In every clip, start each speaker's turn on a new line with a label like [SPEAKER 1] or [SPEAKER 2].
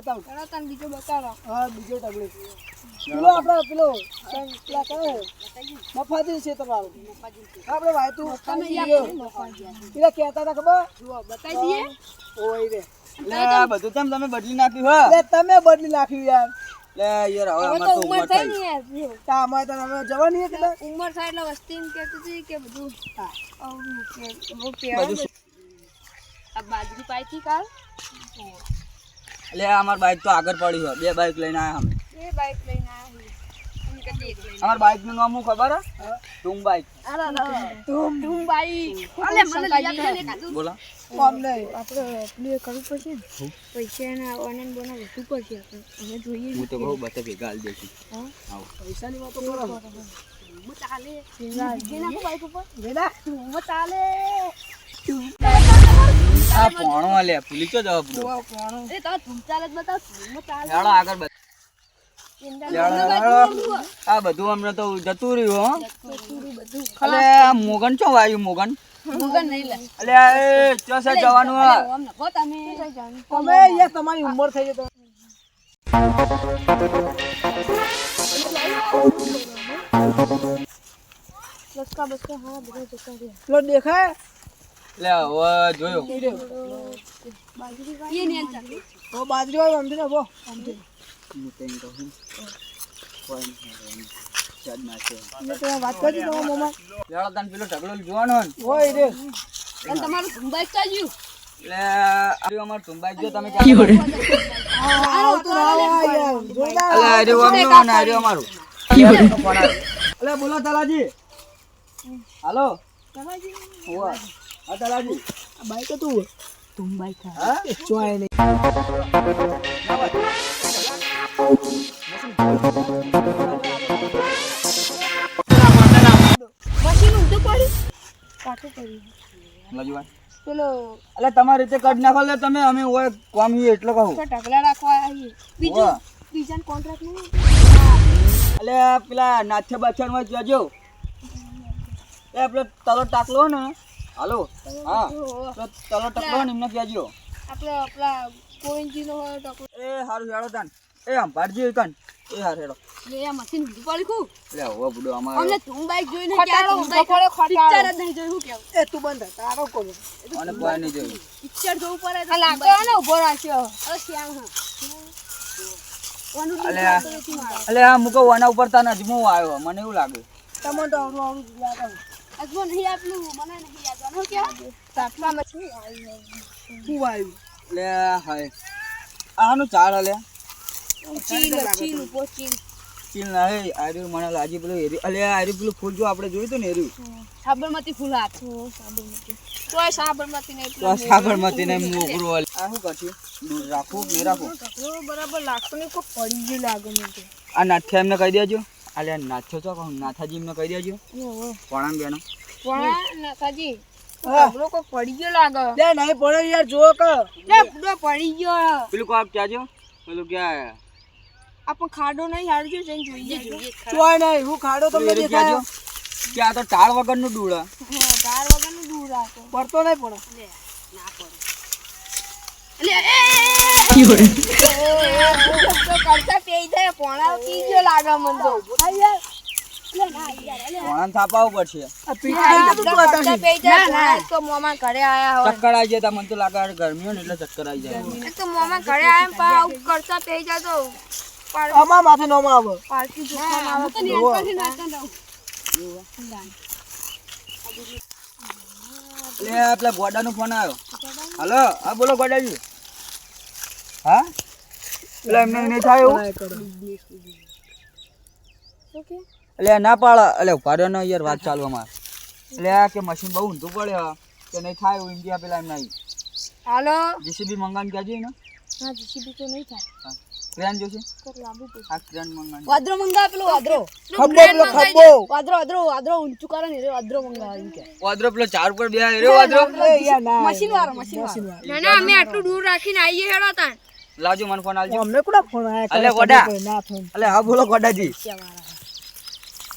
[SPEAKER 1] બતાવ.
[SPEAKER 2] હેડો તને બીજો બતાવો
[SPEAKER 1] હા બીજો તગડી. પેલો આપણો પેલો પેલા કહે મફાજી છે તમારો. આપણે વાયતું
[SPEAKER 2] તમે
[SPEAKER 1] પેલા કહેતા હતા ખબર?
[SPEAKER 2] બતાવી દઈએ.
[SPEAKER 1] ઓય રે.
[SPEAKER 3] લે આ બધું તેમ તમે બદલી નાખ્યું હો?
[SPEAKER 1] લે તમે બદલી નાખ્યું યાર.
[SPEAKER 3] લે યાર હવે અમાર
[SPEAKER 2] તો
[SPEAKER 3] તો
[SPEAKER 2] ઉંમર થઈ ને યાર
[SPEAKER 1] તા અમારે તો હવે જવાની છે ને
[SPEAKER 2] ઉંમર થાય એટલે વસ્તી એમ કહેતી હતી કે બધું આવડું કે
[SPEAKER 3] ઓ
[SPEAKER 2] કે. આ બાજરી પાઈથી કાલ?
[SPEAKER 3] લે અમાર બાઈક તો આગળ પડી હોય. બે બાઈક લઈને આયા અમે.
[SPEAKER 2] બે બાઈક લઈને આવ્યા
[SPEAKER 3] અમાર બાઈકનું નામ શું ખબર હે? ટૂમ બાઈક
[SPEAKER 2] ધૂમ ધૂમ બાઈક અલે મને ને
[SPEAKER 3] બોલો.
[SPEAKER 2] આપણે પેલું એ કરવું પડશે ને? પૈસા ના ઓનલાઈન બનાવ વધુ પડશે આપણે? અમે જોઈએ
[SPEAKER 3] હું તો બહુ બતા ભેગા હાલ દઈશું
[SPEAKER 2] હા?
[SPEAKER 3] આવો.
[SPEAKER 1] પૈસાની વાતો કરો.
[SPEAKER 2] હું ચાલે. જે નાખો બાઈક ઉપર.
[SPEAKER 1] વેડા
[SPEAKER 2] હું ચાલે.
[SPEAKER 3] આ પોણો આલે ભૂલી ચો જવાબ દો
[SPEAKER 2] એ તો ધૂમ ચાલે જ બતાવ ધૂમ ચાલે.
[SPEAKER 3] આગળ બત હેડો, હેડો. આ બધું અમને તો જતું રહ્યું હો. અલે આ મોગન ચો વાયું મોગન?
[SPEAKER 2] મગન નહીં લે.
[SPEAKER 3] અલે એ ચો છે જવાનું હે
[SPEAKER 2] તમે.
[SPEAKER 1] તમે યાર તમારી ઉંમર થઈ ગઈ
[SPEAKER 2] બસકા બસકા હા બધા જતા રહ્યા.
[SPEAKER 1] પેલો દેખાય.
[SPEAKER 3] લે હવે જોયો.
[SPEAKER 2] એ નહીં ચાલે
[SPEAKER 1] બાજરી હોય સમજી ને બો સમજી
[SPEAKER 3] હું તને કહું કોઈ ને તમે
[SPEAKER 1] ના
[SPEAKER 3] ને બોલો તલાજી. હાલો. તલાજી
[SPEAKER 1] આ બાઈક હતું.
[SPEAKER 2] તું બાઈક
[SPEAKER 3] હા?
[SPEAKER 1] ચોય નહીં.
[SPEAKER 2] મશીન ઊંધું પડ્યું કાઠું પડ્યું પેલો
[SPEAKER 3] અલે તમારી રીતે કાઢ નાખો લે તમે અમે ઓય કોમ એટલે કહું.
[SPEAKER 2] તો ઢગલા રાખવા આવીએ બીજું. બીજાને કોન્ટ્રાક્ટ નહીં
[SPEAKER 3] અલે પેલા નાથે બાથિયાનમાં જજો. એ આપણે તલો ટાકલો ને હાલો? હા. તો તલો ટાકલો ને એમને કહેજો
[SPEAKER 2] આપણે આપણા ગોવિંદજીનો હોય ટકલો
[SPEAKER 3] એ હારું હેડો તાન. એ અંભારજી કાન એ હાર હેડો.
[SPEAKER 2] લે આ મશીન ઊંધું પડ્યું ખું.
[SPEAKER 3] લે હોવા બુડો અમાર
[SPEAKER 2] અમને તું બાઈક જોઈને
[SPEAKER 1] ખટારો તું પડ્યો,
[SPEAKER 2] પિક્ચર જ નહીં જોયું કેવું?
[SPEAKER 1] એ તું બંધ તારો કોણ
[SPEAKER 3] અને કોઈ નહીં જોયું.
[SPEAKER 2] પિક્ચર જોવું પડે તો લાગતો ને ઊભો રાખ્યો. અરે શ્યામ હા. ઓનું
[SPEAKER 3] અલે આ મુકો વાના ઉપર તા નથી હું આવ્યો. મને એવું લાગે.
[SPEAKER 1] તો આવડું આવડું લાગે.
[SPEAKER 2] અજમો નહીં આપલું મને નહીં યાદ
[SPEAKER 3] આનું ચાર અલે
[SPEAKER 2] ચીલ
[SPEAKER 3] ના હે આર્યું મને લાજી પેલું એરી. અલે આર્યું પેલું ફૂલ જો આપણે જોયું તો ને એર્યું?
[SPEAKER 2] સાબરમતી ફૂલ હાથ. સાબરમતી. તોય સાબરમતી નહીં
[SPEAKER 3] તો સાગરમાંથી ને મોગરું આ શું કરશું? દૂર રાખું નહીં
[SPEAKER 2] બરાબર લાગતો નહીં કોઈ પડી ગયું લાગે મને
[SPEAKER 3] આ નાથિયા એમને કહી દેજો. અલે આ નાથ્યો છો નાથાજી એમને કહી દેજો. પણામ બેનો.
[SPEAKER 2] પણ નાથાજી. ઢગલો કોઈ પડી ગયો લાગે
[SPEAKER 1] લે નહીં પડે યાર જો કે
[SPEAKER 2] લે પૂરો પડી ગયો
[SPEAKER 3] પેલું કોક કહેજો પેલું ક્યાં
[SPEAKER 2] આપણ ખાડો નહીં હાડજો જઈને જોઈએ જોઈએ
[SPEAKER 1] ચોય નહીં હું ખાડો તમને
[SPEAKER 3] એરી
[SPEAKER 1] દેખાય
[SPEAKER 3] કહેજો કે આ તો ટાળ વગરનું ડૂળા
[SPEAKER 2] તાર વગરનું રાખો
[SPEAKER 1] પડતો નહીં પડે
[SPEAKER 2] લે ના પડે એટલે એ કરતા પેઈ જાય પોણા પી ગયો લાગે મન તો યાર લે
[SPEAKER 3] પણામ થાપાવું પડશે ચક્કર આવી જાય. મને તો લાગે આ ગરમી હોય ને એટલે ચક્કર આવી જાય.
[SPEAKER 2] તો મોમાં ઘરે આવું કરતા પેઈ જાય તો પાર-
[SPEAKER 1] માથે નોમાં આવે.
[SPEAKER 2] પારકી જોખમ આવે તો નેનપણથી નાચતા રહું.
[SPEAKER 3] એટલે આ ગોડાનો ફોન આવ્યો. હાલો હા બોલો ગોડાજી. હા? એટલે એમને નહીં થાય એવું?
[SPEAKER 2] શું કે?
[SPEAKER 3] એટલે ના પાડ. એટલે રહ્યો ને યાર વાત ચાલુ અમારે એટલે આ કે મશીન બહુ ઊંધું પડે કે નહીં થાય ઇન્ડિયા પેલા એમ નહીં
[SPEAKER 2] હાલો?
[SPEAKER 3] જીસીબી મંગાવીને કહેજે ને?
[SPEAKER 2] ના જીસીબી તો નહીં થાય.
[SPEAKER 3] ક્રેન જોશે?
[SPEAKER 2] કોક લાંબુ પડશે.
[SPEAKER 3] આ ક્રેન મંગાવી
[SPEAKER 2] વાદરો મંગાવ પેલો વાદરો.
[SPEAKER 1] ખબ્બો પેલો ખબ્બો
[SPEAKER 2] વાદરો વાદરો વાદરો ઊંચું કરે ને એ વાદરો મંગાવ એમ કે.
[SPEAKER 3] વાદરો પેલો ચાર ઉપર બે રહ્યો વાદરો.
[SPEAKER 1] એ યાર ના
[SPEAKER 2] મશીન વાળો મશીન વાળો. ના ના અમે આટલું દૂર રાખીને હેડો
[SPEAKER 3] લાવજો મને ફોન
[SPEAKER 1] અમને કોડા ફોન આયા
[SPEAKER 3] અલે ગોડા.
[SPEAKER 1] કોઈ ના ફોન
[SPEAKER 3] એટલે હા બોલો ગોડાજી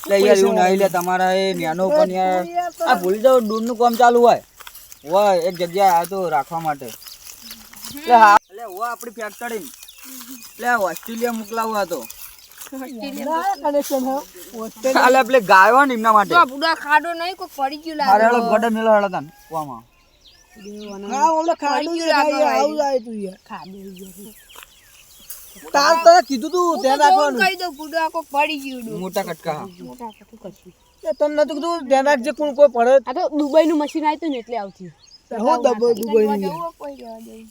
[SPEAKER 3] એટલે યાર એવું નહીં લે તમારા એ ન્યાનો પણ યાર. આ ભૂલી જાવ દૂરનું કામ ચાલુ હોય. હોય એક જગ્યાએ આ તો રાખવા માટે. એટલે હા એટલે હોય આપણી ફેક્ટરી એટલે ઓસ્ટ્રેલિયા મોકલાવું હતો
[SPEAKER 1] હે?
[SPEAKER 2] ખાડો.
[SPEAKER 1] તાર તને કીધું તું ધ્યાન રાખવાનું.
[SPEAKER 2] કહી દઉં બુડા કોઈ પડી ગયું કટકા
[SPEAKER 3] મોટા કટકા
[SPEAKER 1] એ તમને તો કીધું ધ્યાન રાખજે કોણ કોઈ પડે.
[SPEAKER 4] આ તો દુબઈ નું મશીન આવ્યું ને એટલે આવતી.
[SPEAKER 1] હો દબો દુબઈ ની
[SPEAKER 2] દેવું.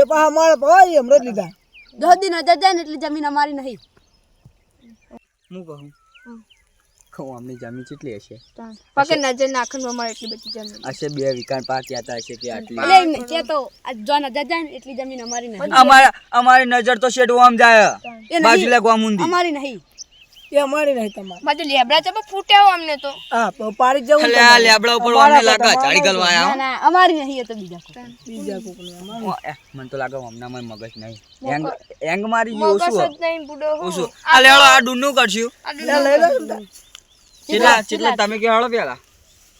[SPEAKER 1] એ પા અમારે ભાઈ હમણાં જ લીધા.
[SPEAKER 4] દસ દિન હજાર જાય ને એટલે જમીન અમારી નહીં.
[SPEAKER 3] હું કહું? કહું આમની જમીન કેટલી હશે.
[SPEAKER 2] પગે નજર નાખવાનું અમારે એટલી બધી જમીન
[SPEAKER 3] હશે બે વિકાન પાક યાતા હશે કે આટલી?
[SPEAKER 4] એટલે કે તો જો નજર જાય ને એટલી જમીન અમારી નહીં.
[SPEAKER 3] અમારા અમારી નજર તો શેઠ ઓમ જાય. બાજુલે ગોમુંદી.
[SPEAKER 4] અમારી નહીં.
[SPEAKER 1] એ અમારી નહીં તમારી.
[SPEAKER 2] બાજુ લેબડા ચબ ફૂટ્યા અમને તો.
[SPEAKER 1] હા પાડી જવું
[SPEAKER 3] એટલે આ લેબડા ઉપર અમને લાગા ચાડી ગલવા આયા
[SPEAKER 4] ના અમારી નહીં એ તો બીજા કોઈ.
[SPEAKER 1] બીજા કોકને અમારી
[SPEAKER 3] મને તો લાગે હમણાં મારી મગજ નહીં. એંગ એંગ મારી ગયું
[SPEAKER 2] મગજ
[SPEAKER 3] ઓછું
[SPEAKER 2] જ નહીં બુડો હું.
[SPEAKER 3] ઓછું. આ લેવડો આ ડુન્નું કરશું.
[SPEAKER 2] આ
[SPEAKER 1] લે લઈ લે.
[SPEAKER 3] કેટલા કેટલા તમે કે હળો પેલા?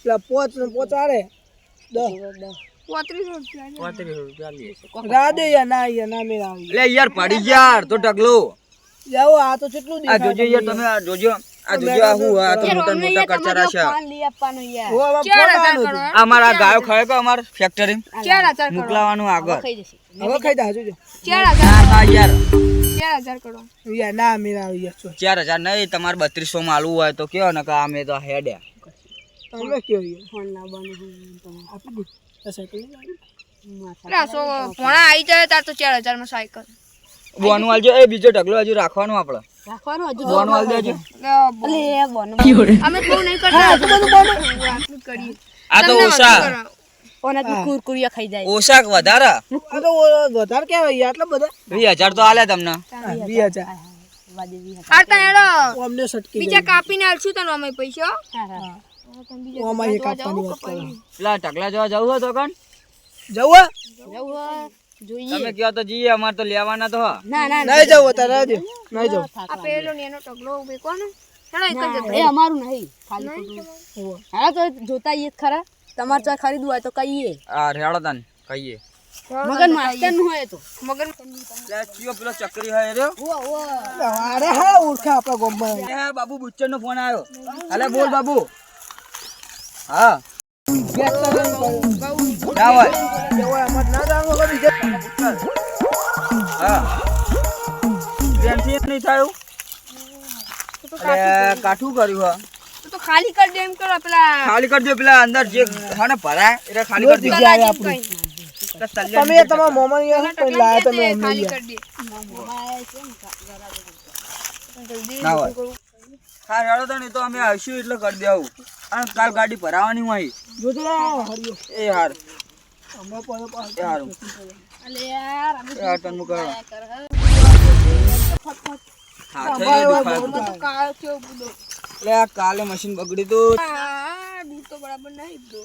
[SPEAKER 1] પેલા પોચ ને પોચાડે દસ
[SPEAKER 2] પોત્રીસ રૂપિયા છે.
[SPEAKER 3] પાંત્રીસ રૂપિયા લઈએ છે.
[SPEAKER 1] રાધે યાર ના યાર ના મેળ આવી
[SPEAKER 3] એટલે યાર પડી યાર તો ટકલો
[SPEAKER 1] જાઓ આ તો કેટલું
[SPEAKER 3] આ જોજો યાર તમે આ જોજો. આ જોજો આ હું આ તો મોટા મોટા કરચરા છે.
[SPEAKER 2] એમ?
[SPEAKER 3] અમારા ગાયો ખાય કે અમાર ફેક્ટરી મોકલાવાનું આગળ.
[SPEAKER 1] હવે ખાઈ દા જોજો
[SPEAKER 2] ચાર હજાર
[SPEAKER 3] ના ના યાર.
[SPEAKER 2] ચાર હજાર કરો
[SPEAKER 1] યાર ના મેળ આવી યાર
[SPEAKER 3] ચાર હજાર નહીં તમારે બત્રીસો માં આલવું હોય તો કયો ને કે અમે તો હેડ્યા
[SPEAKER 1] તમે કયો
[SPEAKER 4] ફોન લાવવાનો હોય
[SPEAKER 1] આપી દે. સાયકલ લઈ આવી.
[SPEAKER 2] આ જાય તાર તો ચાર હજારમાં સાયકલ.
[SPEAKER 3] બોનું આલજો. એ બીજો ઢગલો હજુ રાખવાનું આપણે.
[SPEAKER 4] રાખવાનું હજુ
[SPEAKER 3] બોનું આલ દેજો.
[SPEAKER 4] એટલે એ
[SPEAKER 2] અમે બહુ નહીં કરતા. આટલું જ કરીએ.
[SPEAKER 3] આ તો ઓછા
[SPEAKER 4] ઓના તું કુરકુરિયા ખાઈ જાય.
[SPEAKER 3] ઓછા વધારે?
[SPEAKER 1] આ તો વધારે આટલા બધા.
[SPEAKER 3] આલે તમને.
[SPEAKER 1] હા, સટકી
[SPEAKER 2] બીજા કાપીને આલશું તને અમે પૈસા.
[SPEAKER 4] હા હા.
[SPEAKER 1] એક આપવાની વાત કરો
[SPEAKER 3] પેલા ઢગલા જવા જવું હોય તો કણ?
[SPEAKER 1] જવું
[SPEAKER 4] જવું જોઈએ.
[SPEAKER 3] તમે કહો તો જઈએ અમારે તો લેવાના તો
[SPEAKER 4] ના ના
[SPEAKER 1] નહીં જવું અત્યારે રહેજો નહીં જવું.
[SPEAKER 2] આ પેલો ને એનો ટગલો ઉભે કોને હેડો એક જ
[SPEAKER 4] ના, એ અમારું નહીં. ખાલી હા તો જોતા ખરા. તમારે ચા ખરીદવું હોય તો કહીએ.
[SPEAKER 3] આ રેડો તન કહીએ.
[SPEAKER 4] મગન માસ્ટરનું હોય તો.
[SPEAKER 2] મગન
[SPEAKER 3] લે ચિયો પેલો ચકરી હોય રહ્યો?
[SPEAKER 1] અરે હા ઓળખા આપણા ગામમાં.
[SPEAKER 3] હે બાબુ બુચ્ચર નો ફોન આવ્યો. અલે બોલ બાબુ. હા. કાઠું કર્યું હા.
[SPEAKER 2] ખાલી કરી દે એમ કરો પેલા.
[SPEAKER 3] ખાલી કરજો પેલા અંદર જે ખાને ભરાય એટલે ખાલી કરી દો.
[SPEAKER 2] જાય
[SPEAKER 1] આપણી. તમે તમારા મોમાં યાર કોઈ લાયા
[SPEAKER 2] દે
[SPEAKER 1] તમે
[SPEAKER 2] ખાલી
[SPEAKER 1] યાર.
[SPEAKER 2] કરી દે.
[SPEAKER 3] ના હોય. હા હેડો તો નહીં તો અમે આવશું એટલે કરી દેવું અને કાલ ગાડી ભરાવાની હોય.
[SPEAKER 1] જોજો હરિયો.
[SPEAKER 3] એ હાર.
[SPEAKER 1] અમે પર પાછું.
[SPEAKER 3] એ હારું.
[SPEAKER 4] અલે યાર અમે
[SPEAKER 3] તને મૂકો હા છે
[SPEAKER 1] ભાઈ,
[SPEAKER 3] દુખાય
[SPEAKER 1] ભાઈ,
[SPEAKER 3] બધું. એટલે આ કાલે મશીન બગડી તું.
[SPEAKER 2] આ દૂધ તો બરાબર નહીં બુડો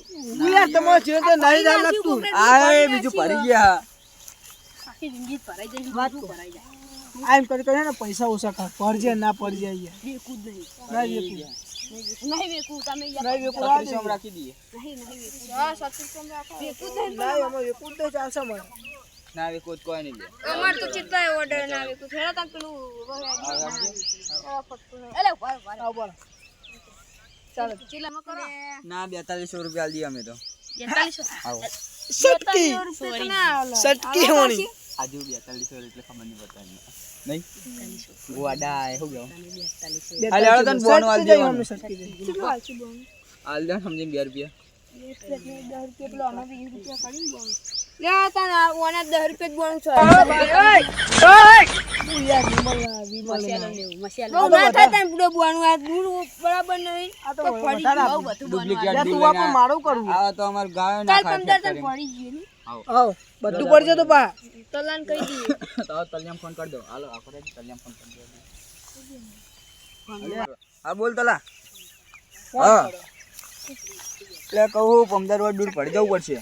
[SPEAKER 1] યાર તમારે છે તો નહીં જાણ લાગતું
[SPEAKER 3] આ બીજું ભરી ગયા.
[SPEAKER 4] આખી જિંદગી ભરાઈ જાય બધું ભરાઈ જાય.
[SPEAKER 1] આ એમ કરી કરીને પૈસા ઓછા ખા પડજે ના પડી જાય યાર.
[SPEAKER 4] નહીં.
[SPEAKER 1] ના વેકું.
[SPEAKER 4] નહીં બેકું તમે
[SPEAKER 1] નહીં વેકું. આ
[SPEAKER 3] ત્રીસો માં રાખી દઈએ.
[SPEAKER 4] નહીં નહીં બેકું
[SPEAKER 2] હા સતીશ રાખો ભેગું થાય
[SPEAKER 1] ના. એમાં વેકું જ ચાલશે મને
[SPEAKER 3] ના હવે કોઈ કોઈ નહીં લે.
[SPEAKER 2] અમાર તો કેટલાય ઓર્ડર ના આવે કોઈ. હેડા તા પેલું
[SPEAKER 4] એલે ઊભા રહો.
[SPEAKER 1] આવો બોલો.
[SPEAKER 4] ચીલામાં કરો.
[SPEAKER 3] ના બેતાલીસો રૂપિયા લઈએ અમે તો. આવો.
[SPEAKER 1] સટકી. સટકી હોણી.
[SPEAKER 3] આજુ બેતાલીસો એટલે ખબર નહીં પડતા નહીં? ગોડા એ શું કહું હાલે તન બોન વાલ હાલ દેવાનું.
[SPEAKER 1] સટકી જાય.
[SPEAKER 3] હાલ દે સમજીને 2 રૂપિયા.
[SPEAKER 2] લે તા ના ઓના 10 રૂપિયા જ બોણ છે
[SPEAKER 1] હું યાર વિમલના- વિમલના.
[SPEAKER 4] લેવું, મસાલો
[SPEAKER 2] બહુ ના થાય તાન બુડો બોણું આ દૂર બરાબર નહીં.
[SPEAKER 1] આ તો
[SPEAKER 2] તો પડી
[SPEAKER 1] વધારે
[SPEAKER 2] ગયું.
[SPEAKER 1] આપે.
[SPEAKER 3] ડુપ્લિકેટ
[SPEAKER 1] યાર
[SPEAKER 3] બિલ
[SPEAKER 1] તું આપણે મારું કરવું
[SPEAKER 3] આવા તો અમાર ગાયો ના
[SPEAKER 2] તાર
[SPEAKER 3] ખાય
[SPEAKER 2] પંદર તાર
[SPEAKER 3] factory માં.
[SPEAKER 2] પડી ગયું
[SPEAKER 1] આવો. બધું પડી જતું પા.
[SPEAKER 2] તલાન કહી દઈએ.
[SPEAKER 3] તો તલિયામ ફોન કરી દો. હાલો આપણે તલિયામ ફોન કરી દો. હા બોલ તલા. હા. એટલે કહું પંદર વાર દૂર પડી જવું પડશે.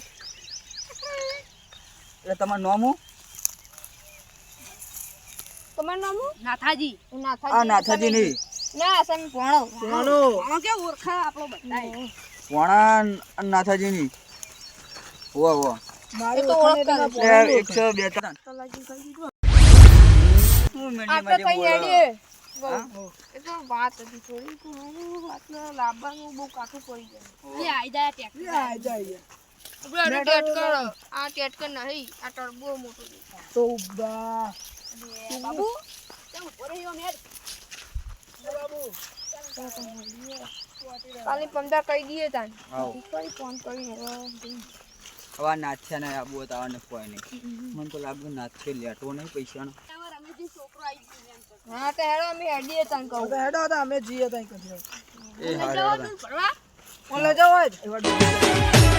[SPEAKER 3] એટલે તમારું નામું
[SPEAKER 2] તમારું નામું
[SPEAKER 4] નાથાજી.
[SPEAKER 2] હું નાથાજી.
[SPEAKER 3] આ નાથાજી નહીં.
[SPEAKER 2] ના તમે પોણો
[SPEAKER 1] પોણો
[SPEAKER 4] પોણો કે ઓરખા આપણો બધાય?
[SPEAKER 3] પોણા નાથાજી ની વાહ વાહ.
[SPEAKER 1] મારી
[SPEAKER 2] તો દીધું
[SPEAKER 3] હું મેં
[SPEAKER 2] આપણે કઈ
[SPEAKER 3] બોલો.
[SPEAKER 2] એ તો વાત હતી થોડી. તો હારું બહુ કાઠું પડી જાય
[SPEAKER 4] આઈ જાય ટેક્ટર
[SPEAKER 1] આ જાય.
[SPEAKER 2] આપણે ટેટ કરો આ ટેટ કર નહીં આ ટર્બો મોટો દેખાય
[SPEAKER 1] તો બા
[SPEAKER 4] બાબુ તેમ ઊભો રહ્યો મેં
[SPEAKER 2] કાલે પંદર કહી દઈએ તાન.
[SPEAKER 3] હાઉ.
[SPEAKER 2] ફોન કરીને હવે
[SPEAKER 3] આ નાથ્યા ને આબુ બતાવવાને કોઈ નહીં. મને તો લાગ્યું નાથે લેટવો નહીં પૈસાનો
[SPEAKER 4] રમેશજી છોકરો આવી ગયો એમ તો.
[SPEAKER 2] હા તો હેડો અમે હેડીએ તાન કહું.
[SPEAKER 1] હેડો હતા અમે જઈએ ત્યાં કરી
[SPEAKER 3] એ.
[SPEAKER 1] ઓલે જાવ જ.